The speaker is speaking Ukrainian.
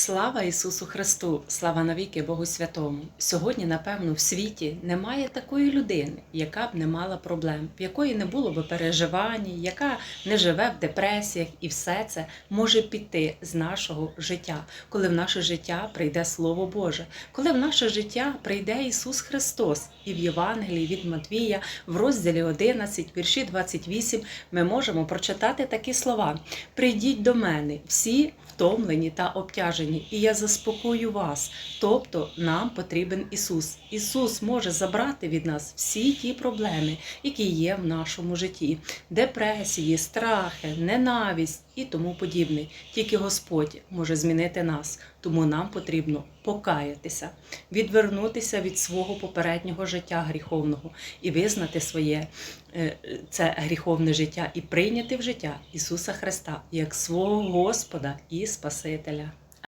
Слава Ісусу Христу! Слава навіки Богу Святому! Сьогодні, напевно, в світі немає такої людини, яка б не мала проблем, в якої не було б переживань, яка не живе в депресіях, і все це може піти з нашого життя, коли в наше життя прийде Слово Боже, коли в наше життя прийде Ісус Христос, і в Євангелії від Матвія, в розділі 11, вірші 28, ми можемо прочитати такі слова: Прийдіть до мене, всі втомлені та обтяжені, і я заспокою вас. Тобто нам потрібен Ісус. Ісус може забрати від нас всі ті проблеми, які є в нашому житті: депресії, страхи, ненависть і тому подібне. Тільки Господь може змінити нас, тому нам потрібно покаятися, відвернутися від свого попереднього життя гріховного і визнати своє е, це гріховне життя і прийняти в життя Ісуса Христа як свого Господа і Спасителя.